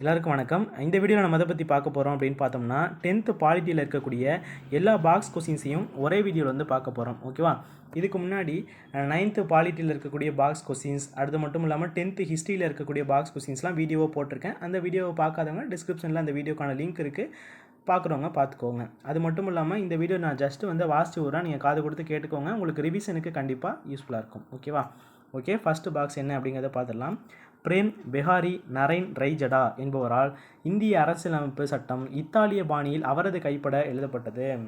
எல்லாருக்கும் வணக்கம். இந்த வீடியோவில் நம்ம எதை பற்றி பார்க்க போகிறோம் அப்படின்னு பார்த்தோம்னா டென்த்து பாலிட்டியில் இருக்கக்கூடிய எல்லா பாக்ஸ் கொஸ்டின்ஸையும் ஒரே வீடியோவில் வந்து பார்க்க போகிறோம் ஓகேவா? இதுக்கு முன்னாடி நைன்த்து பாலிட்டியில் இருக்கக்கூடிய பாக்ஸ் கொஸ்டின்ஸ் அடுத்து மட்டும் இல்லாமல் டென்த்து ஹிஸ்ட்ரியில் இருக்கக்கூடிய பாக்ஸ் கொஸ்டின்ஸ்லாம் வீடியோவை போட்டிருக்கேன். அந்த வீடியோவை பார்க்காதவங்க டிஸ்கிரிப்ஷனில் அந்த வீடியோக்கான லிங்க் இருக்குது பார்க்குறவங்க பார்த்துக்கோங்க. அது மட்டும் இல்லாமல் இந்த வீடியோ நான் ஜஸ்ட்டு வந்து வாசிச்சு விட்றேன் நீங்கள் காது கொடுத்து கேட்டுக்கோங்க. உங்களுக்கு ரிவிஷனுக்கு கண்டிப்பாக யூஸ்ஃபுல்லாக இருக்கும். ஓகேவா? ஓகே ஃபஸ்ட்டு பாக்ஸ் என்ன அப்படிங்கிறத பார்த்துடலாம். பிரேம் பெஹாரி நரைன் ரைஜடா என்பவரால் இந்திய அரசியலமைப்பு சட்டம் இத்தாலிய பாணியில் அவரது கைப்பட எழுதப்பட்டது.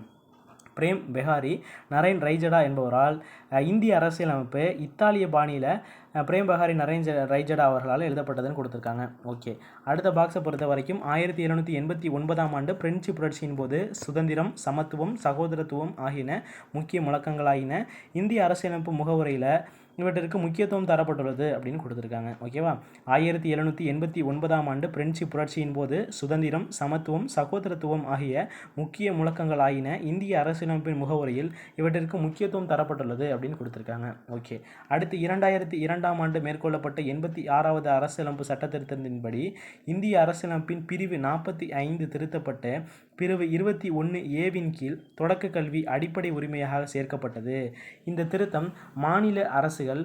பிரேம் பெஹாரி நரேன் ரைஜடா என்பவரால் இந்திய அரசியலமைப்பு இத்தாலிய பாணியில் பிரேம் பெஹாரி நரேன் ஜ- ரைஜடா அவர்களால் எழுதப்பட்டதுன்னு கொடுத்துருக்காங்க. ஓகே. அடுத்த பாக்ஸை பொறுத்த வரைக்கும் ஆயிரத்தி எழுநூற்றி எண்பத்தி ஒன்பதாம் ஆண்டு பிரெஞ்சு புரட்சியின் போது சுதந்திரம் சமத்துவம் சகோதரத்துவம் ஆகியன முக்கிய முழக்கங்களாயின. இந்திய அரசியலமைப்பு முகவுரையில் இவற்றிற்கு முக்கியத்துவம் தரப்பட்டுள்ளது அப்படின்னு கொடுத்துருக்காங்க. ஓகேவா ஆயிரத்தி எழுநூற்றி எண்பத்தி ஒன்பதாம் ஆண்டு பிரெஞ்சு புரட்சியின் போது சுதந்திரம் சமத்துவம் சகோதரத்துவம் ஆகிய முக்கிய முழக்கங்களாயின இந்திய அரசியலமைப்பின் முகவுரையில் இவற்றிற்கு முக்கியத்துவம் தரப்பட்டுள்ளது அப்படின்னு கொடுத்துருக்காங்க. ஓகே அடுத்து இரண்டாயிரத்தி இரண்டாம் ஆண்டு மேற்கொள்ளப்பட்ட எண்பத்தி ஆறாவது அரசியலமைப்பு சட்ட திருத்தத்தின்படி இந்திய அரசியலமைப்பின் பிரிவு நாற்பத்தி ஐந்து திருத்தப்பட்டு பிரிவு இருபத்தி ஒன்று ஏவின் கீழ் தொடக்க கல்வி அடிப்படை உரிமையாக சேர்க்கப்பட்டது. இந்த திருத்தம் மாநில அரசு அரசுகள்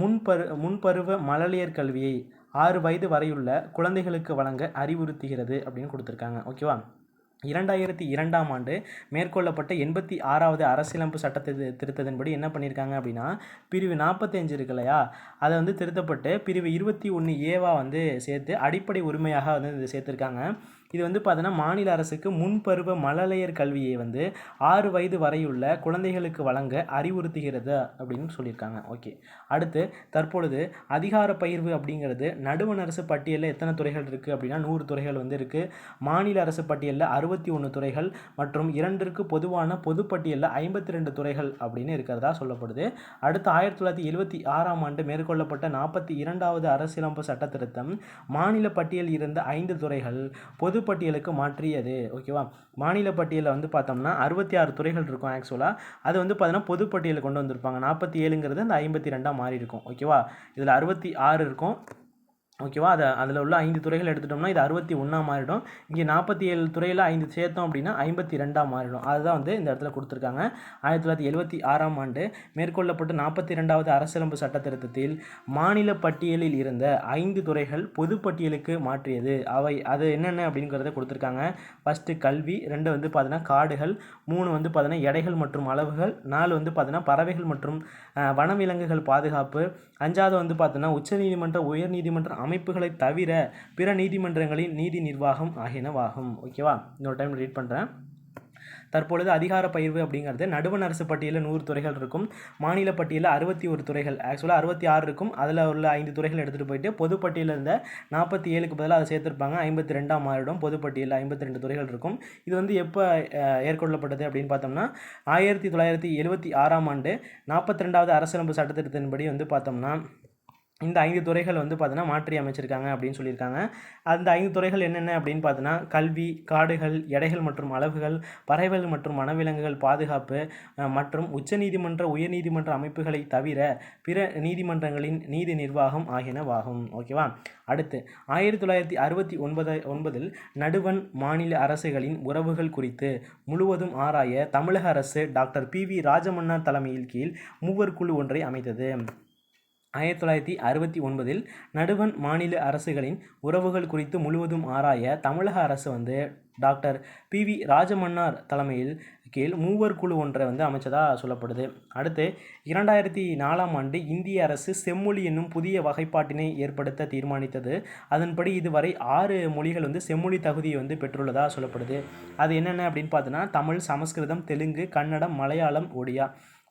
முன்பரு முன்பருவ மழலையர் கல்வியை ஆறு வயது வரையுள்ள குழந்தைகளுக்கு வழங்க அறிவுறுத்துகிறது அப்படின்னு கொடுத்துருக்காங்க. ஓகேவா? இரண்டாயிரத்தி இரண்டாம் ஆண்டு மேற்கொள்ளப்பட்ட எண்பத்தி ஆறாவது அரசியலமைப்பு சட்டத்தை திருத்ததன்படி திருத்தத்தின்படி என்ன பண்ணியிருக்காங்க அப்படின்னா பிரிவு நாற்பத்தஞ்சு இருக்கு இல்லையா? அதை வந்து திருத்தப்பட்டு பிரிவு இருபத்தி ஒன்று ஏவா வந்து சேர்த்து அடிப்படை உரிமையாக வந்து இது சேர்த்துருக்காங்க. இது வந்து பார்த்தோன்னா மாநில அரசுக்கு முன்பருவ மழலையர் கல்வியை வந்து ஆறு வயது வரையுள்ள குழந்தைகளுக்கு வழங்க அறிவுறுத்துகிறது அப்படின்னு சொல்லியிருக்காங்க. ஓகே. அடுத்து தற்பொழுது அதிகார பகிர்வு அப்படிங்கிறது நடுவண் அரசு பட்டியலில் எத்தனை துறைகள் இருக்குது அப்படின்னா நூறு துறைகள் வந்து இருக்குது மாநில அரசு பட்டியலில் அறுபத்தி ஒன்று துறைகள் மற்றும் இரண்டிற்கு பொதுவான பொதுப்பட்டியலில் ஐம்பத்தி ரெண்டு துறைகள் அப்படின்னு இருக்கிறதா சொல்லப்படுது. அடுத்து ஆயிரத்தி தொள்ளாயிரத்தி எழுபத்தி ஆறாம் ஆண்டு மேற்கொள்ளப்பட்ட நாற்பத்தி இரண்டாவது அரசியலமைப்பு சட்ட திருத்தம் மாநில பட்டியல் இருந்த ஐந்து துறைகள் பொது பொதுப்பட்டியலுக்கு மாற்றியது. ஓகேவா மாநில பட்டியலில் வந்து பார்த்தோம்னா அறுபத்தி ஆறு துறைகள் இருக்கும் ஆக்சுவலாக அது வந்து பார்த்தீங்கன்னா பொதுப்பட்டியலில் கொண்டு வந்திருப்பாங்க. நாற்பத்தி ஏழுங்கிறது அந்த ஐம்பத்தி ரெண்டாக மாறி இருக்கும் ஓகேவா இதில் அறுபத்தி ஆறு இருக்கும். ஓகேவா? அதை அதில் உள்ள ஐந்து துறைகள் எடுத்துட்டோம்னா இது அறுபத்தி ஒன்றா மாறிடும். இங்கே நாற்பத்தி ஏழு துறையில் ஐந்து சேர்த்தோம் அப்படின்னா ஐம்பத்தி ரெண்டாக மாறிடும். அதுதான் வந்து இந்த இடத்துல கொடுத்துருக்காங்க. ஆயிரத்தி தொள்ளாயிரத்தி எழுபத்தி ஆறாம் ஆண்டு மேற்கொள்ளப்பட்ட நாற்பத்தி ரெண்டாவது அரசியலமைப்பு சட்ட திருத்தத்தில் மாநில பட்டியலில் இருந்த ஐந்து துறைகள் பொதுப்பட்டியலுக்கு மாற்றியது. அவை அது என்னென்ன அப்படிங்கிறத கொடுத்துருக்காங்க. ஃபஸ்ட்டு கல்வி ரெண்டு வந்து பார்த்தீங்கன்னா காடுகள் மூணு வந்து பார்த்தீங்கன்னா எடைகள் மற்றும் அளவுகள் நாலு வந்து பார்த்தீங்கன்னா பறவைகள் மற்றும் வனவிலங்குகள் பாதுகாப்பு அஞ்சாவது வந்து பார்த்தீங்கன்னா உச்சநீதிமன்ற உயர்நீதிமன்ற அமைப்புகளை தவிர பிற நீதிமன்றங்களின் நீதி நிர்வாகம் ஆகியனவாகும். ஓகேவா இன்னொரு டைம் ரீட் பண்ணுறேன் தற்பொழுது அதிகார பயிர்வு அப்படிங்கிறது நடுவண் அரசு பட்டியலில் நூறு துறைகள் இருக்கும். மாநில பட்டியலில் அறுபத்தி ஒரு துறைகள். ஆக்சுவலாக அறுபத்தி ஆறு இருக்கும். அதில் உள்ள ஐந்து துறைகள் எடுத்துகிட்டு போயிட்டு பொதுப்பட்டியலில் இருந்த நாற்பத்தி ஏழுக்கு பதிலாக அதை சேர்த்துருப்பாங்க. ஐம்பத்தி ரெண்டாம் மாறிடும் பொதுப்பட்டியலில் ஐம்பத்தி ரெண்டு துறைகள் இருக்கும். இது வந்து எப்போ ஏற்கொள்ளப்பட்டது அப்படின்னு பார்த்தோம்னா ஆயிரத்தி தொள்ளாயிரத்தி எழுபத்தி ஆறாம் ஆண்டு நாற்பத்தி ரெண்டாவது அரசியலமைப்பு சட்டத்திட்டத்தின்படி வந்து பார்த்தோம்னா இந்த ஐந்து துறைகள் வந்து பார்த்தீங்கன்னா மாற்றி அமைச்சிருக்காங்க அப்படின்னு சொல்லியிருக்காங்க. அந்த ஐந்து துறைகள் என்னென்ன அப்படின்னு பார்த்தோன்னா கல்வி காடுகள் எடைகள் மற்றும் அளவுகள் பறவைகள் மற்றும் வனவிலங்குகள் பாதுகாப்பு மற்றும் உச்சநீதிமன்ற உயர்நீதிமன்ற அமைப்புகளை தவிர பிற நீதிமன்றங்களின் நீதி நிர்வாகம் ஆகியனவாகும். ஓகேவா அடுத்து ஆயிரத்தி தொள்ளாயிரத்தி அறுபத்தி ஒன்பது ஒன்பதில் நடுவண் மாநில அரசுகளின் உறவுகள் குறித்து முழுவதும் ஆராய தமிழக அரசு டாக்டர் பி வி ராஜமன்னா தலைமையில் கீழ் மூவர் குழு ஒன்றை அமைத்தது. ஆயிரத்தி தொள்ளாயிரத்தி அறுபத்தி ஒன்பதில் நடுவண் மாநில அரசுகளின் உறவுகள் குறித்து முழுவதும் ஆராய தமிழக அரசு வந்து டாக்டர் பி வி ராஜமன்னார் தலைமையில் கீழ் மூவர் குழு ஒன்றை வந்து அமைச்சதாக சொல்லப்படுது. அடுத்து இரண்டாயிரத்தி நாலாம் ஆண்டு இந்திய அரசு செம்மொழி என்னும் புதிய வகைப்பாட்டினை ஏற்படுத்த தீர்மானித்தது. அதன்படி இதுவரை ஆறு மொழிகள் வந்து செம்மொழி தகுதியை வந்து பெற்றுள்ளதாக சொல்லப்படுது. அது என்னென்ன அப்படின்னு பார்த்தோன்னா தமிழ் சமஸ்கிருதம் தெலுங்கு கன்னடம் மலையாளம் ஒடியா.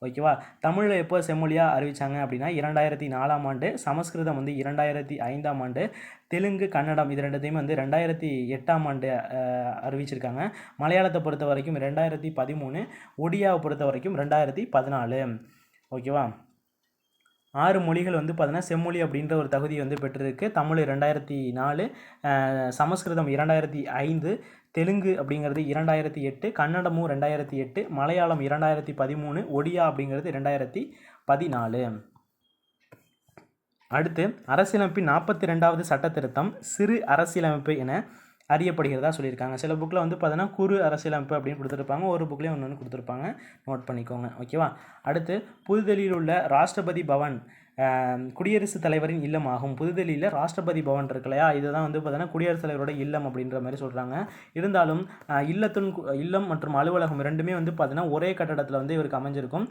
ஓகேவா? தமிழில் எப்போ செம்மொழியாக அறிவித்தாங்க அப்படின்னா இரண்டாயிரத்தி நாலாம் ஆண்டு சமஸ்கிருதம் வந்து இரண்டாயிரத்தி ஐந்தாம் ஆண்டு தெலுங்கு கன்னடம் இது ரெண்டுத்தையும் வந்து ரெண்டாயிரத்தி எட்டாம் ஆண்டு அறிவிச்சிருக்காங்க. மலையாளத்தை பொறுத்த வரைக்கும் ரெண்டாயிரத்தி பதிமூணு ஒடியாவை பொறுத்த வரைக்கும் ரெண்டாயிரத்தி பதினாலு ஓகேவா? ஆறு மொழிகள் வந்து பார்த்தீங்கன்னா செம்மொழி அப்படின்ற ஒரு தகுதி வந்து பெற்றிருக்கு. தமிழ் ரெண்டாயிரத்தி நாலு சமஸ்கிருதம் இரண்டாயிரத்தி ஐந்து தெலுங்கு அப்படிங்கிறது இரண்டாயிரத்தி எட்டு கன்னடமும் ரெண்டாயிரத்தி எட்டு மலையாளம் இரண்டாயிரத்தி பதிமூணு ஒடியா அப்படிங்கிறது ரெண்டாயிரத்தி பதினாலு. அடுத்து அரசியலமைப்பின் நாற்பத்தி ரெண்டாவது சட்ட திருத்தம் சிறு அரசியலமைப்பு என அறியப்படுகிறதா சொல்லியிருக்காங்க. சில புக்கில் வந்து பார்த்தீங்கன்னா குறு அரசியலமைப்பு அப்படின்னு கொடுத்துருப்பாங்க. ஒரு புக்லேயும் ஒன்று ஒன்று கொடுத்துருப்பாங்க. நோட் பண்ணிக்கோங்க. ஓகேவா அடுத்து புதுதில்லியில் உள்ள ராஷ்டிரபதி பவன் குடியரசுத் தலைவரின் இல்லம் ஆகும் புதுதில்லியில் ராஷ்டிரபதி பவன் இருக்கு இல்லையா? இதுதான் வந்து பார்த்தீங்கன்னா குடியரசுத் தலைவரோட இல்லம் அப்படின்ற மாதிரி சொல்கிறாங்க இருந்தாலும் இல்லத்துன் இல்லத்தின் கு- இல்லம் மற்றும் அலுவலகம் இரண்டுமே வந்து பார்த்தீங்கன்னா ஒரே கட்டடத்தில் வந்து இவருக்கு அமைஞ்சிருக்கும்.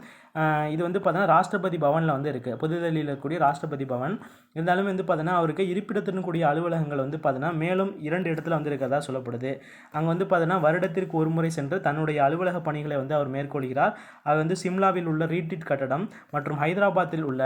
இது வந்து பார்த்தீங்கன்னா ராஷ்டிரபதி பவனில் வந்து இருக்குது புதுதில்லியில் இருக்கக்கூடிய ராஷ்டிரபதி பவன். இருந்தாலும் வந்து பார்த்தீங்கன்னா அவருக்கு இருப்பிடத்துடன் கூடிய அலுவலகங்கள் வந்து பார்த்தீங்கன்னா மேலும் இரண்டு இடத்துல வந்து இருக்கிறதா சொல்லப்படுது. அங்கே வந்து பார்த்தீங்கன்னா வருடத்திற்கு ஒரு முறை சென்று தன்னுடைய அலுவலக பணிகளை வந்து அவர் மேற்கொள்கிறார். அவர் வந்து சிம்லாவில் உள்ள ரீட்ரீட் கட்டடம் மற்றும் ஹைதராபாத்தில் உள்ள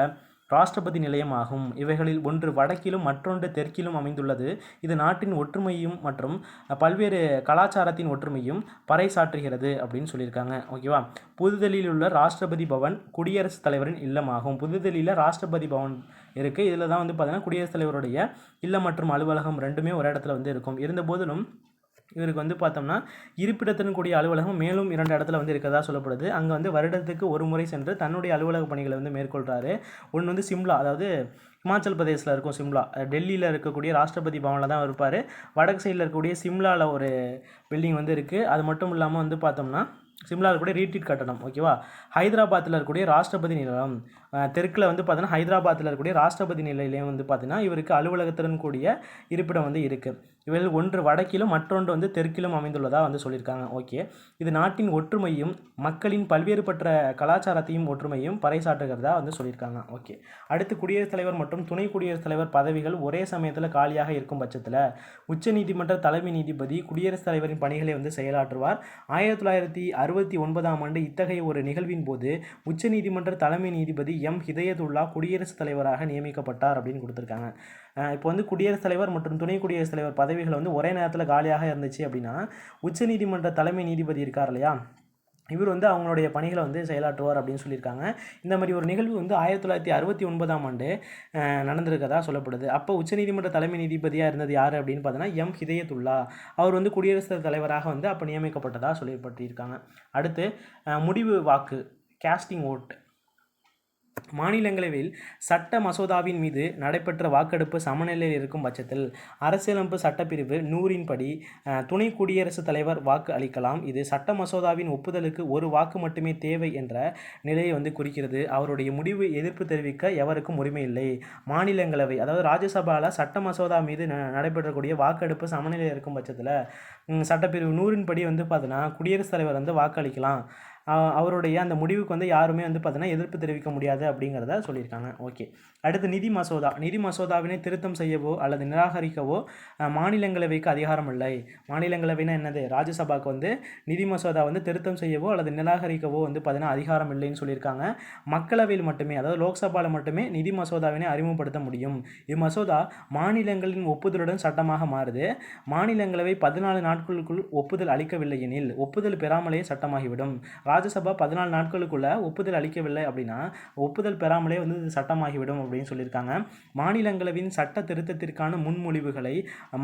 ராஷ்டிரபதி நிலையம் ஆகும் இவைகளில் ஒன்று வடக்கிலும் மற்றொன்று தெற்கிலும் அமைந்துள்ளது. இது நாட்டின் ஒற்றுமையும் மற்றும் பல்வேறு கலாச்சாரத்தின் ஒற்றுமையும் பறைசாற்றுகிறது அப்படின்னு சொல்லியிருக்காங்க. ஓகேவா? புதுதில்லியில் உள்ள ராஷ்டிரபதி பவன் குடியரசுத் தலைவரின் இல்லமாகும். புதுதில்லியில் ராஷ்டிரபதி பவன் இருக்குது இதில் தான் வந்து பார்த்தீங்கன்னா குடியரசுத் தலைவருடைய இல்லம் மற்றும் அலுவலகம் ரெண்டுமே ஒரு இடத்துல வந்து இருக்கும். இருந்த போதிலும் இவருக்கு வந்து பார்த்தோம்னா இருப்பிடத்துடன் கூடிய அலுவலகம் மேலும் இரண்டு இடத்துல வந்து இருக்கிறதா சொல்லப்படுது. அங்கே வந்து வருடத்துக்கு ஒரு முறை சென்று தன்னுடைய அலுவலக பணிகளை வந்து மேற்கொள்கிறாரு ஒன்று வந்து சிம்லா அதாவது ஹிமாச்சல் பிரதேசில் இருக்கும் சிம்லா. டெல்லியில் இருக்கக்கூடிய ராஷ்டிரபதி பவனில் தான் இருப்பார். வடக்கு சைடில் இருக்கக்கூடிய சிம்லாவில் ஒரு பில்டிங் வந்து இருக்குது அது மட்டும் இல்லாமல் வந்து பார்த்தோம்னா சிம்லாவில் கூட ரீட்ரீட் கட்டணம் ஓகேவா ஹைதராபாத்தில் இருக்கக்கூடிய ராஷ்டிரபதி நிலம் தெற்கில் வந்து பார்த்தீங்கன்னா ஹைதராபாத்தில் இருக்கக்கூடிய ராஷ்டிரபதி நிலையிலையும் வந்து பார்த்தீங்கன்னா இவருக்கு அலுவலகத்துடன் கூடிய இருப்பிடம் வந்து இருக்குது இவர்கள் ஒன்று வடக்கிலும் மற்றொன்று வந்து தெற்கிலும் அமைந்துள்ளதாக வந்து சொல்லியிருக்காங்க. ஓகே. இது நாட்டின் ஒற்றுமையும் மக்களின் பல்வேறுபட்ட கலாச்சாரத்தையும் ஒற்றுமையும் பறைசாற்றுகிறதா வந்து சொல்லியிருக்காங்க. ஓகே. அடுத்து குடியரசுத் தலைவர் மற்றும் துணை குடியரசுத் தலைவர் பதவிகள் ஒரே சமயத்தில் காலியாக இருக்கும் பட்சத்தில் உச்சநீதிமன்ற தலைமை நீதிபதி குடியரசுத் தலைவரின் பணிகளை வந்து செயலாற்றுவார். ஆயிரத்தி தொள்ளாயிரத்தி அறுபத்தி ஒன்பதாம் ஆண்டு இத்தகைய ஒரு நிகழ்வின் போது உச்சநீதிமன்ற தலைமை நீதிபதி எம். ஹிதயதுல்லா குடியரசுத் தலைவராக நியமிக்கப்பட்டார் அப்படின்னு கொடுத்துருக்காங்க. இப்போ வந்து குடியரசுத் தலைவர் மற்றும் துணை குடியரசுத் தலைவர் பதவிகள் வந்து ஒரே நேரத்தில் காலியாக இருந்துச்சு அப்படின்னா உச்சநீதிமன்ற தலைமை நீதிபதி இருக்கார் இல்லையா? இவர் வந்து அவங்களுடைய பணிகளை வந்து செயலாற்றுவார் அப்படின்னு சொல்லியிருக்காங்க. இந்த மாதிரி ஒரு நிகழ்வு வந்து ஆயிரத்தி தொள்ளாயிரத்தி அறுபத்தி ஒன்பதாம் ஆண்டு நடந்திருக்கதா சொல்லப்படுது. அப்போ உச்சநீதிமன்ற தலைமை நீதிபதியாக இருந்தது யார் அப்படின்னு பார்த்தோன்னா எம். ஹிதயத்துல்லா. அவர் வந்து குடியரசுத் தலைவராக வந்து அப்போ நியமிக்கப்பட்டதாக சொல்லப்பட்டிருக்காங்க. அடுத்து முடிவு வாக்கு கேஸ்டிங் ஓட் மாநிலங்களவையில் சட்ட மசோதாவின் மீது நடைபெற்ற வாக்கெடுப்பு சமநிலையில் இருக்கும் பட்சத்தில் அரசியலமைப்பு சட்டப்பிரிவு நூறின் படி துணை குடியரசுத் தலைவர் வாக்கு அளிக்கலாம். இது சட்ட மசோதாவின் ஒப்புதலுக்கு ஒரு வாக்கு மட்டுமே தேவை என்ற நிலையை வந்து குறிக்கிறது. அவருடைய முடிவு எதிர்ப்பு தெரிவிக்க எவருக்கும் உரிமை இல்லை. மாநிலங்களவை அதாவது ராஜ்யசபாவில் சட்ட மசோதா மீது ந- நடைபெறக்கூடிய வாக்கெடுப்பு சமநிலையில் இருக்கும் பட்சத்தில் சட்டப்பிரிவு நூறின் படி வந்து பார்த்தீங்கன்னா குடியரசுத் தலைவர் வந்து வாக்களிக்கலாம். அவருடைய அந்த முடிவுக்கு வந்து யாருமே வந்து பார்த்தீங்கன்னா எதிர்ப்பு தெரிவிக்க முடியாது அப்படிங்கிறத சொல்லியிருக்காங்க. ஓகே. அடுத்து நிதி மசோதா. நிதி மசோதாவினை திருத்தம் செய்யவோ அல்லது நிராகரிக்கவோ மாநிலங்களவைக்கு அதிகாரம் இல்லை. மாநிலங்களவைனா என்னது? ராஜ்யசபாவுக்கு வந்து நிதி மசோதா வந்து திருத்தம் செய்யவோ அல்லது நிராகரிக்கவோ வந்து பார்த்தீங்கன்னா அதிகாரம் இல்லைன்னு சொல்லியிருக்காங்க. மக்களவையில் மட்டுமே அதாவது லோக்சபாவில் மட்டுமே நிதி மசோதாவினை அறிமுகப்படுத்த முடியும். இம்மசோதா மாநிலங்களின் ஒப்புதலுடன் சட்டமாக மாறுது. மாநிலங்களவை பதினாலு நாட்களுக்குள் ஒப்புதல் அளிக்கவில்லை எனில் ஒப்புதல் பெறாமலே சட்டமாகிவிடும். ராஜ்யசபா பதினாலு நாட்களுக்குள்ள ஒப்புதல் அளிக்கவில்லை அப்படின்னா ஒப்புதல் பெறாமலே வந்து சட்டமாகிவிடும் அப்படின்னு சொல்லியிருக்காங்க. மாநிலங்களவின் சட்ட திருத்தத்திற்கான முன்மொழிவுகளை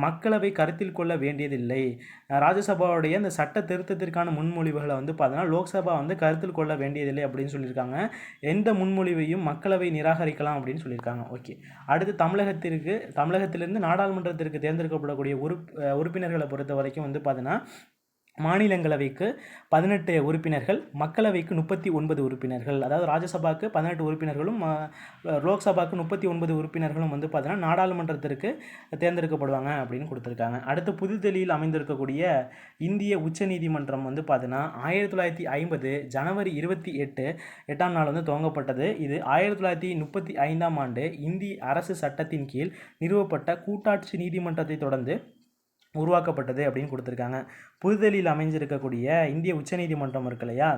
மக்களவை கருத்தில் கொள்ள வேண்டியதில்லை. ராஜ்யசபாவுடைய அந்த சட்ட திருத்தத்திற்கான முன்மொழிவுகளை வந்து பார்த்தீங்கன்னா லோக்சபா வந்து கருத்தில் கொள்ள வேண்டியதில்லை அப்படின்னு சொல்லியிருக்காங்க. எந்த முன்மொழிவையும் மக்களவை நிராகரிக்கலாம் அப்படின்னு சொல்லியிருக்காங்க. ஓகே. அடுத்து தமிழகத்திற்கு தமிழகத்திலிருந்து நாடாளுமன்றத்திற்கு தேர்ந்தெடுக்கப்படக்கூடிய உறுப் உறுப்பினர்களை பொறுத்த வரைக்கும் வந்து பார்த்தீங்கன்னா மாநிலங்களவைக்கு பதினெட்டு உறுப்பினர்கள் மக்களவைக்கு முப்பத்தி ஒன்பது உறுப்பினர்கள். அதாவது ராஜ்யசபாக்கு பதினெட்டு உறுப்பினர்களும் லோக்சபாவுக்கு லோக்சபாக்கு முப்பத்தி ஒன்பது உறுப்பினர்களும் வந்து பார்த்தீங்கன்னா நாடாளுமன்றத்திற்கு தேர்ந்தெடுக்கப்படுவாங்க அப்படின்னு கொடுத்துருக்காங்க. அடுத்து புதுதில்லியில் அமைந்திருக்கக்கூடிய இந்திய உச்சநீதிமன்றம் வந்து பார்த்தீங்கன்னா ஆயிரத்தி தொள்ளாயிரத்தி ஐம்பது ஜனவரி இருபத்தி எட்டு எட்டாம் நாள் வந்து துவங்கப்பட்டது. இது ஆயிரத்தி தொள்ளாயிரத்தி முப்பத்தி ஐந்தாம் ஆண்டு இந்திய அரசு சட்டத்தின் கீழ் நிறுவப்பட்ட கூட்டாட்சி நீதிமன்றத்தை தொடர்ந்து உருவாக்கப்பட்டது அப்படின்னு கொடுத்துருக்காங்க. புதுதில்லியில் அமைஞ்சிருக்கக்கூடிய இந்திய உச்சநீதிமன்றம் இருக்கு இல்லையா?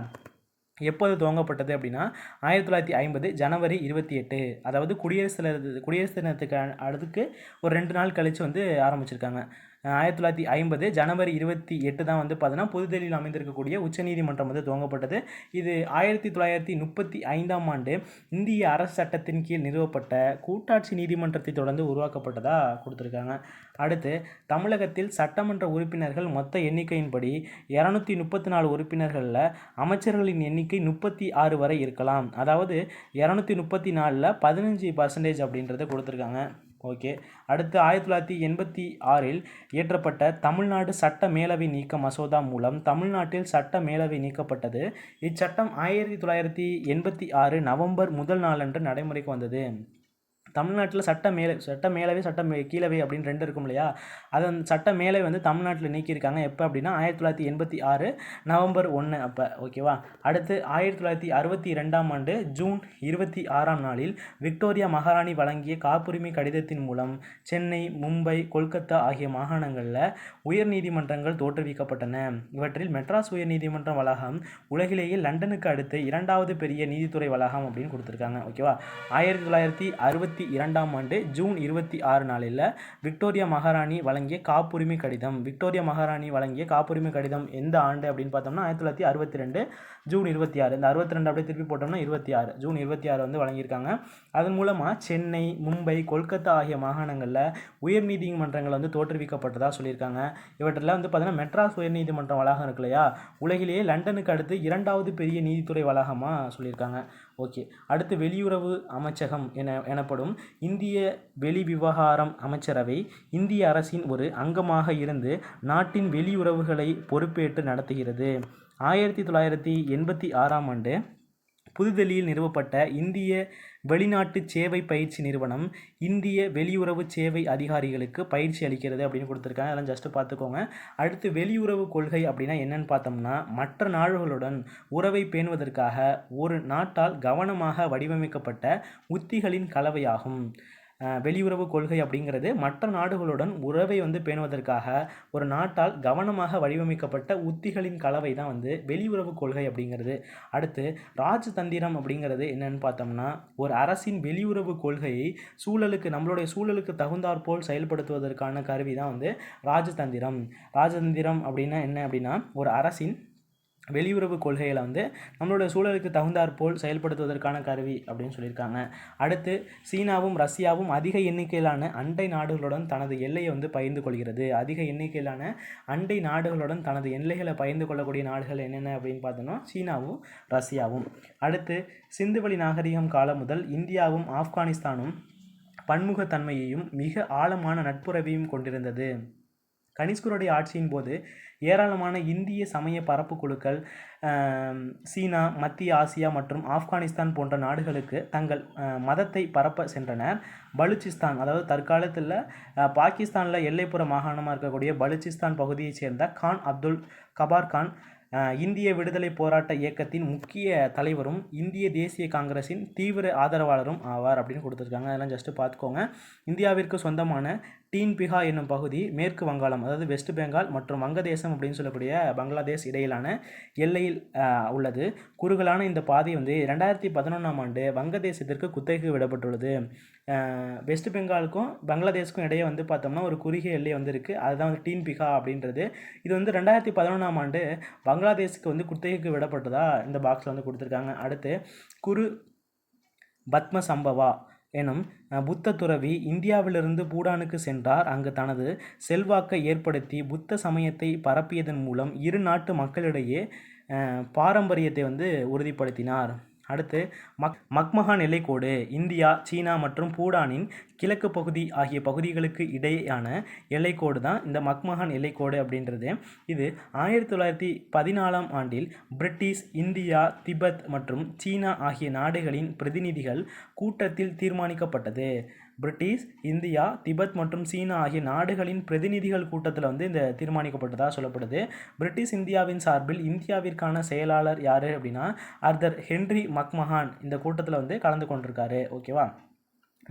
எப்போது துவங்கப்பட்டது அப்படின்னா ஆயிரத்தி தொள்ளாயிரத்தி ஐம்பது ஜனவரி இருபத்தி எட்டு. அதாவது குடியரசு குடியரசு தினத்துக்கு அடுத்துக்கு ஒரு ரெண்டு நாள் கழித்து வந்து ஆரம்பிச்சிருக்காங்க. ஆயிரத்தி தொள்ளாயிரத்தி ஐம்பது ஜனவரி இருபத்தி எட்டு தான் வந்து பார்த்தீங்கன்னா புதுதில்லியில் அமைந்திருக்கக்கூடிய உச்சநீதிமன்றம் வந்து துவங்கப்பட்டது. இது ஆயிரத்தி தொள்ளாயிரத்தி முப்பத்தி ஐந்தாம் ஆண்டு இந்திய அரசு சட்டத்தின் கீழ் நிறுவப்பட்ட கூட்டாட்சி நீதிமன்றத்தை தொடர்ந்து உருவாக்கப்பட்டதாக கொடுத்துருக்காங்க. அடுத்து தமிழகத்தில் சட்டமன்ற உறுப்பினர்கள் மொத்த எண்ணிக்கையின்படி இரநூத்தி முப்பத்தி நாலு உறுப்பினர்களில் அமைச்சர்களின் எண்ணிக்கை முப்பத்தி ஆறு வரை இருக்கலாம். அதாவது இரநூத்தி முப்பத்தி நாலில் பதினஞ்சு பர்சன்டேஜ் அப்படின்றத கொடுத்துருக்காங்க. ஓகே. அடுத்து ஆயிரத்தி தொள்ளாயிரத்தி எண்பத்தி ஆறில் இயற்றப்பட்ட தமிழ்நாடு சட்ட மேலவை நீக்க மசோதா மூலம் தமிழ்நாட்டில் சட்ட மேலவை நீக்கப்பட்டது. இச்சட்டம் ஆயிரத்தி தொள்ளாயிரத்தி எண்பத்தி ஆறு நவம்பர் முதல் நாளன்று நடைமுறைக்கு வந்தது. தமிழ்நாட்டில் சட்ட மேலே சட்ட மேலவே சட்ட மே அப்படின்னு ரெண்டு இருக்கும் இல்லையா? அதன் சட்ட மேலே வந்து தமிழ்நாட்டில் நீக்கியிருக்காங்க. எப்போ அப்படின்னா ஆயிரத்தி தொள்ளாயிரத்தி எண்பத்தி ஆறு நவம்பர் ஒன்று அப்போ. ஓகேவா அடுத்து ஆயிரத்தி தொள்ளாயிரத்தி அறுபத்தி ரெண்டாம் ஆண்டு ஜூன் இருபத்தி ஆறாம் நாளில் விக்டோரியா மகாராணி வழங்கிய காப்புரிமை கடிதத்தின் மூலம் சென்னை மும்பை கொல்கத்தா ஆகிய மாகாணங்களில் உயர்நீதிமன்றங்கள் தோற்றுவிக்கப்பட்டன. இவற்றில் மெட்ராஸ் உயர்நீதிமன்ற வளாகம் உலகிலேயே லண்டனுக்கு அடுத்து இரண்டாவது பெரிய நீதித்துறை வளாகம் அப்படின்னு கொடுத்துருக்காங்க. ஓகேவா ஆயிரத்தி தொள்ளாயிரத்தி அறுபத்தி இரண்டாம் ஆண்டு ஜூன் இருபத்தி ஆறு நாளில் விக்டோரியா மகாராணி வழங்கிய காப்புரிமை கடிதம். விக்டோரியா மகாராணி வழங்கிய காப்புரிமை கடிதம் எந்த ஆண்டு அப்படின்னு பார்த்தோம்னா ஆயிரத்தி தொள்ளாயிரத்தி அறுபத்தி ரெண்டு ஜூன் இருபத்தி ஆறு. இந்த அறுபத்தி ரெண்டு அப்படியே திருப்பி போட்டோம்னா இருபத்தி ஆறு. ஜூன் இருபத்தி ஆறு வந்து வழங்கியிருக்காங்க. அதன் மூலமாக சென்னை மும்பை கொல்கத்தா ஆகிய மாகாணங்களில் உயர்நீதிமன்றங்கள் வந்து தோற்றுவிக்கப்பட்டதாக சொல்லியிருக்காங்க. இவற்றில் வந்து பார்த்தீங்கன்னா மெட்ராஸ் உயர்நீதிமன்றம் வளாகம் இருக்கு இல்லையா? உலகிலேயே லண்டனுக்கு அடுத்து இரண்டாவது பெரிய நீதித்துறை வளாகமாக சொல்லியிருக்காங்க. ஓகே. அடுத்து வெளியுறவு அமைச்சகம் என எனப்படும் இந்திய வெளிவிவகாரம் அமைச்சரவை இந்திய அரசின் ஒரு அங்கமாக இருந்து நாட்டின் வெளியுறவுகளை பொறுப்பேற்று நடத்துகிறது. ஆயிரத்தி தொள்ளாயிரத்தி எண்பத்தி ஆறாம் ஆண்டு புதுதில்லியில் நிறுவப்பட்ட இந்திய வெளிநாட்டு சேவை பயிற்சி நிறுவனம் இந்திய வெளியுறவு சேவை அதிகாரிகளுக்கு பயிற்சி அளிக்கிறது அப்படின்னு கொடுத்துருக்காங்க. அதெல்லாம் ஜஸ்ட்டு பார்த்துக்கோங்க. அடுத்து வெளியுறவு கொள்கை அப்படின்னா என்னன்னு பார்த்தோம்னா மற்ற நாடுகளுடன் உறவை பேணுவதற்காக ஒரு நாட்டால் கவனமாக வடிவமைக்கப்பட்ட உத்திகளின் கலவையாகும். வெளியுறவு கொள்கை அப்படிங்கிறது மற்ற நாடுகளுடன் உறவை வந்து பேணுவதற்காக ஒரு நாட்டால் கவனமாக வடிவமைக்கப்பட்ட உத்திகளின் கலவை தான் வந்து வெளியுறவு கொள்கை அப்படிங்கிறது. அடுத்து ராஜதந்திரம் அப்படிங்கிறது என்னன்னு பார்த்தோம்னா ஒரு அரசின் வெளியுறவு கொள்கையை சூழலுக்கு நம்மளுடைய சூழலுக்கு தகுந்தாற்போல் செயல்படுத்துவதற்கான கருவி தான் வந்து ராஜதந்திரம். ராஜதந்திரம் அப்படின்னா என்ன அப்படின்னா ஒரு அரசின் வெளியுறவு கொள்கைகளை வந்து நம்மளோட சூழலுக்கு தகுந்தாற்போல் செயல்படுத்துவதற்கான கருவி அப்படின்னு சொல்லியிருக்காங்க. அடுத்து சீனாவும் ரஷ்யாவும் அதிக எண்ணிக்கையிலான அண்டை நாடுகளுடன் தனது எல்லையை வந்து பகிர்ந்து கொள்கிறது. அதிக எண்ணிக்கையிலான அண்டை நாடுகளுடன் தனது எல்லைகளை பகிர்ந்து கொள்ளக்கூடிய நாடுகள் என்னென்ன அப்படின்னு பார்த்தோம்னா சீனாவும் ரஷ்யாவும். அடுத்து சிந்துவெளி நாகரிகம் காலம் முதல் இந்தியாவும் ஆப்கானிஸ்தானும் பன்முகத்தன்மையையும் மிக ஆழமான நட்புறவையும் கொண்டிருந்தது. கனிஷ்கருடைய ஆட்சியின் போது ஏராளமான இந்திய சமய பரப்பு குழுக்கள் சீனா மத்திய ஆசியா மற்றும் ஆப்கானிஸ்தான் போன்ற நாடுகளுக்கு தங்கள் மதத்தை பரப்ப சென்றனர். பலுச்சிஸ்தான் அதாவது தற்காலத்தில் பாகிஸ்தானில் எல்லைப்புற மாகாணமாக இருக்கக்கூடிய பலுச்சிஸ்தான் பகுதியைச் சேர்ந்த கான் அப்துல் கபார் கான் இந்திய விடுதலை போராட்ட இயக்கத்தின் முக்கிய தலைவரும் இந்திய தேசிய காங்கிரஸின் தீவிர ஆதரவாளரும் ஆவார் அப்படின்னு கொடுத்துருக்காங்க. அதெல்லாம் ஜஸ்ட்டு பார்த்துக்கோங்க. இந்தியாவிற்கு சொந்தமான டீன்பிஹா என்னும் பகுதி மேற்கு வங்காளம் அதாவது வெஸ்ட் பெங்கால் மற்றும் வங்கதேசம் அப்படின்னு சொல்லக்கூடிய பங்களாதேஷ் இடையிலான எல்லையில் உள்ளது. குறுகலான இந்த பாதை வந்து ரெண்டாயிரத்தி பதினொன்றாம் ஆண்டு வங்கதேசத்திற்கு குத்தகைக்கு விடப்பட்டுள்ளது. வெஸ்ட் பெங்காலுக்கும் பங்களாதேஷ்க்கும் இடையே வந்து பார்த்தோம்னா ஒரு குறுகிய எல்லை வந்து இருக்குது அதுதான் வந்து டீன்பிகா அப்படின்றது. இது வந்து ரெண்டாயிரத்தி பதினொன்றாம் ஆண்டு பங்களாதேஷுக்கு வந்து குத்தகைக்கு விடப்பட்டதா இந்த பாக்ஸில் வந்து கொடுத்துருக்காங்க. அடுத்து குரு பத்ம சம்பவா எனும் புத்த துறவி இந்தியாவிலிருந்து பூடானுக்கு சென்றார். அங்கு தனது செல்வாக்கை ஏற்படுத்தி புத்த சமயத்தை பரப்பியதன் மூலம் இரு நாட்டு மக்களிடையே பாரம்பரியத்தை வந்து உறுதிப்படுத்தினார். அடுத்து மக் மக்மஹா எல்லைக்கோடு இந்தியா சீனா மற்றும் பூடானின் கிழக்கு பகுதி ஆகிய பகுதிகளுக்கு இடையேயான எல்லைக்கோடு தான் இந்த மக்மஹான் எல்லைக்கோடு அப்படின்றது. இது ஆயிரத்தி தொள்ளாயிரத்தி பதினாலாம் ஆண்டில் பிரிட்டிஷ் இந்தியா திபெத் மற்றும் சீனா ஆகிய நாடுகளின் பிரதிநிதிகள் கூட்டத்தில் தீர்மானிக்கப்பட்டது. பிரிட்டிஷ் இந்தியா திபெத் மற்றும் சீனா ஆகிய நாடுகளின் பிரதிநிதிகள் கூட்டத்தில் வந்து இந்த தீர்மானிக்கப்பட்டதாக சொல்லப்படுது. பிரிட்டிஷ் இந்தியாவின் சார்பில் இந்தியாவிற்கான செயலாளர் யார் அப்படின்னா ஆர்தர் ஹென்றி மக்மஹான் இந்த கூட்டத்தில் வந்து கலந்து கொண்டிருக்காரு. ஓகேவா?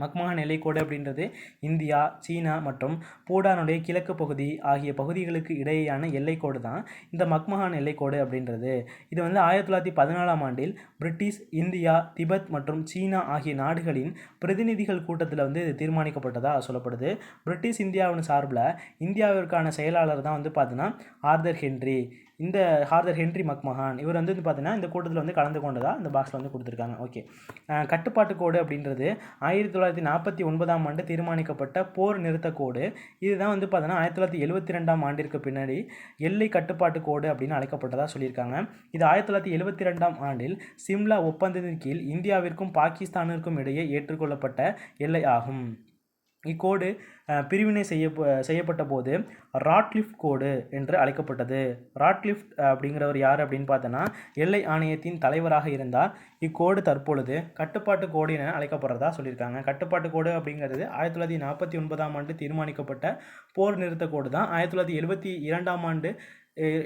மக்மஹான் எல்லைக்கோடு அப்படின்றது இந்தியா சீனா மற்றும் பூடானுடைய கிழக்கு பகுதி ஆகிய பகுதிகளுக்கு இடையேயான எல்லைக்கோடு தான் இந்த மக்மஹான் எல்லைக்கோடு அப்படின்றது. இது வந்து ஆயிரத்தி தொள்ளாயிரத்தி பதினாலாம் ஆண்டில் பிரிட்டிஷ் இந்தியா திபெத் மற்றும் சீனா ஆகிய நாடுகளின் பிரதிநிதிகள் கூட்டத்தில் வந்து இது தீர்மானிக்கப்பட்டதாக சொல்லப்படுது. பிரிட்டிஷ் இந்தியாவின் சார்பில் இந்தியாவிற்கான செயலாளர் தான் வந்து பார்த்தீங்கன்னா ஆர்தர் ஹென்றி. இந்த ஹார்தர் ஹென்றி மக்மஹான் இவர் வந்து பார்த்தீங்கன்னா இந்த கூட்டத்தில் வந்து கலந்து கொண்டதாக இந்த பாக்ஸில் வந்து கொடுத்துருக்காங்க. ஓகே கட்டுப்பாட்டு கோடு அப்படின்றது ஆயிரத்தி தொள்ளாயிரத்தி நாற்பத்தி ஒன்பதாம் ஆண்டு தீர்மானிக்கப்பட்ட போர் நிறுத்த கோடு. இதுதான் வந்து பார்த்தீங்கன்னா ஆயிரத்தி தொள்ளாயிரத்தி எழுபத்தி ரெண்டாம் ஆண்டிற்கு பின்னாடி எல்லை கட்டுப்பாட்டு கோடு அப்படின்னு அழைக்கப்பட்டதாக சொல்லியிருக்காங்க. இது ஆயிரத்தி தொள்ளாயிரத்தி எழுபத்தி ரெண்டாம் ஆண்டில் சிம்லா ஒப்பந்தத்தின் கீழ் இந்தியாவிற்கும் பாகிஸ்தானிற்கும் இடையே ஏற்றுக்கொள்ளப்பட்ட எல்லை ஆகும். இக்கோடு பிரிவினை செய்ய செய்யப்பட்ட போது ராட்லிஃப் கோடு என்று அழைக்கப்பட்டது. ராட்லிஃப் அப்படிங்கிறவர் யார் அப்படின்னு பார்த்தோன்னா எல்லை ஆணையத்தின் தலைவராக இருந்தார். இக்கோடு தற்பொழுது கட்டுப்பாட்டு கோடு என அழைக்கப்படுறதா சொல்லியிருக்காங்க. கட்டுப்பாட்டு கோடு அப்படிங்கிறது ஆயிரத்தி தொள்ளாயிரத்தி நாற்பத்தி ஒன்பதாம் ஆண்டு தீர்மானிக்கப்பட்ட போர் நிறுத்த கோடு தான். ஆயிரத்தி தொள்ளாயிரத்தி எழுபத்தி இரண்டாம் ஆண்டு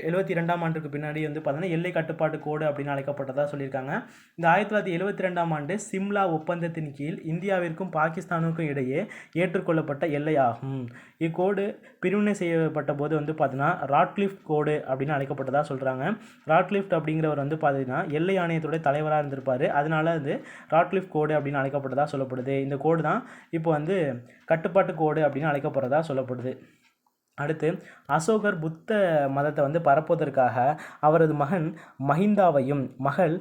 எழுபத்தி ரெண்டாம் ஆண்டுக்கு பின்னாடி வந்து பார்த்தீங்கன்னா எல்லை கட்டுப்பாட்டு கோடு அப்படின்னு அழைக்கப்பட்டதாக சொல்லியிருக்காங்க. இந்த ஆயிரத்தி தொள்ளாயிரத்தி எழுபத்தி ரெண்டாம் ஆண்டு சிம்லா ஒப்பந்தத்தின் கீழ் இந்தியாவிற்கும் பாகிஸ்தானுக்கும் இடையே ஏற்றுக்கொள்ளப்பட்ட எல்லை ஆகும் இக்கோடு பிரிவினை செய்யப்பட்ட போது வந்து பார்த்தீங்கன்னா ராட்லிஃப்ட் கோடு அப்படின்னு அழைக்கப்பட்டதாக சொல்கிறாங்க ராட்லிஃப்ட் அப்படிங்கிறவர் வந்து பார்த்தீங்கன்னா எல்லை ஆணையத்துடைய தலைவராக இருந்திருப்பார். அதனால வந்து ராட்லிஃப்ட் கோடு அப்படின்னு அழைக்கப்பட்டதாக சொல்லப்படுது. இந்த கோடு தான் இப்போ வந்து கட்டுப்பாட்டு கோடு அப்படின்னு அழைக்கப்படுறதா சொல்லப்படுது. அடுத்து அசோகர் புத்த மதத்தை வந்து பரப்புவதற்காக அவரது மகன் மஹிந்தாவையும் மகள்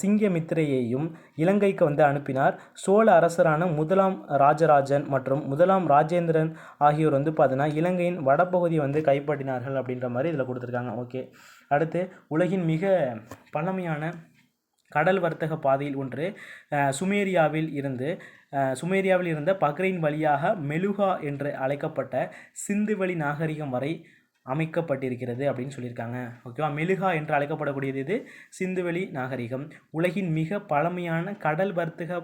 சிங்கமித்திரையையும் இலங்கைக்கு வந்து அனுப்பினார். சோழ அரசரான முதலாம் ராஜராஜன் மற்றும் முதலாம் ராஜேந்திரன் ஆகியோர் வந்து பார்த்தீங்கன்னா இலங்கையின் வடபகுதியை வந்து கைப்பற்றினார்கள் அப்படின்ற மாதிரி இதில் கொடுத்துருக்காங்க. ஓகே. அடுத்து உலகின் மிக பழமையான கடல் வர்த்தக பாதையில் ஒன்று சுமேரியாவில் இருந்து சுமேரியாவில் இருந்த பக்ரைன் வழியாக மெலுகா என்று அழைக்கப்பட்ட சிந்துவெளி நாகரிகம் வரை அமைக்கப்பட்டிருக்கிறது அப்படின்னு சொல்லியிருக்காங்க. ஓகேவா மெலுகா என்று அழைக்கப்படக்கூடியது இது சிந்துவெளி நாகரிகம். உலகின் மிக பழமையான கடல் வர்த்தக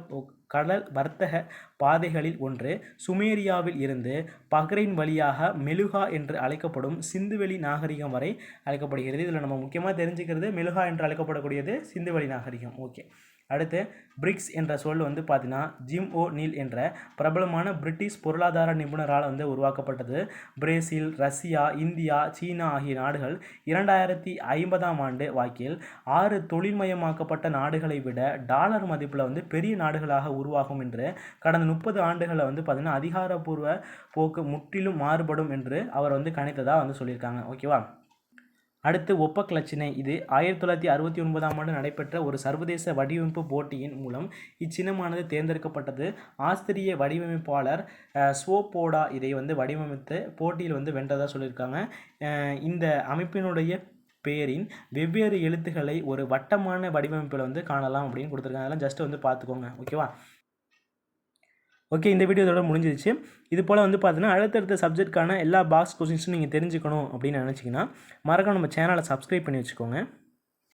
கடல் வர்த்தக பாதைகளில் ஒன்று சுமேரியாவில் இருந்து பஹ்ரைன் வழியாக மெலுகா என்று அழைக்கப்படும் சிந்துவெளி நாகரிகம் வரை அழைக்கப்படுகிறது. இதில் நம்ம முக்கியமாக தெரிஞ்சுக்கிறது மெலுகா என்று அழைக்கப்படக்கூடியது சிந்துவெளி நாகரிகம். ஓகே அடுத்து பிரிக்ஸ் என்ற சொல் வந்து பார்த்தீங்கன்னா ஜிம் ஓ நீல் என்ற பிரபலமான பிரிட்டிஷ் பொருளாதார நிபுணரால் வந்து உருவாக்கப்பட்டது. பிரேசில் ரஷ்யா இந்தியா சீனா ஆகிய நாடுகள் இரண்டாயிரத்தி ஐம்பதாம் ஆண்டு வாக்கில் ஆறு தொழில்மயமாக்கப்பட்ட நாடுகளை விட டாலர் மதிப்பில் வந்து பெரிய நாடுகளாக உருவாகும் என்று கடந்த முப்பது ஆண்டுகளில் வந்து பார்த்திங்கன்னா அதிகாரப்பூர்வ போக்கு முற்றிலும் மாறுபடும் என்று அவர் வந்து கணித்ததாக வந்து சொல்லியிருக்காங்க. ஓகேவா? அடுத்து ஒப்பக் கிளச்சினை இது ஆயிரத்தி தொள்ளாயிரத்தி அறுபத்தி ஒன்பதாம் ஆண்டு நடைபெற்ற ஒரு சர்வதேச வடிவமைப்பு போட்டியின் மூலம் இச்சின்னமானது தேர்ந்தெடுக்கப்பட்டது. ஆஸ்திரிய வடிவமைப்பாளர் ஸ்வோபோடா இதை வந்து வடிவமைத்து போட்டியில் வந்து வென்றதாக சொல்லியிருக்காங்க. இந்த அமைப்பினுடைய பெயரின் வெவ்வேறு எழுத்துக்களை ஒரு வட்டமான வடிவமைப்பில் வந்து காணலாம் அப்படின்னு கொடுத்துருக்காங்க. அதெல்லாம் ஜஸ்ட் வந்து பார்த்துக்கோங்க. ஓகேவா? ஓகே இந்த வீடியோ இதோட முடிஞ்சிருச்சு. இது போல் வந்து பார்த்தீங்கன்னா அடுத்தடுத்த சப்ஜெக்ட்கான எல்லா பாக்ஸ் கொஸ்டின்ஸும் நீங்கள் தெரிஞ்சுக்கணும் அப்படின்னு நினச்சிங்கன்னா மறக்காம நம்ம சேனலை சப்ஸ்கிரைப் பண்ணி வச்சுக்கோங்க.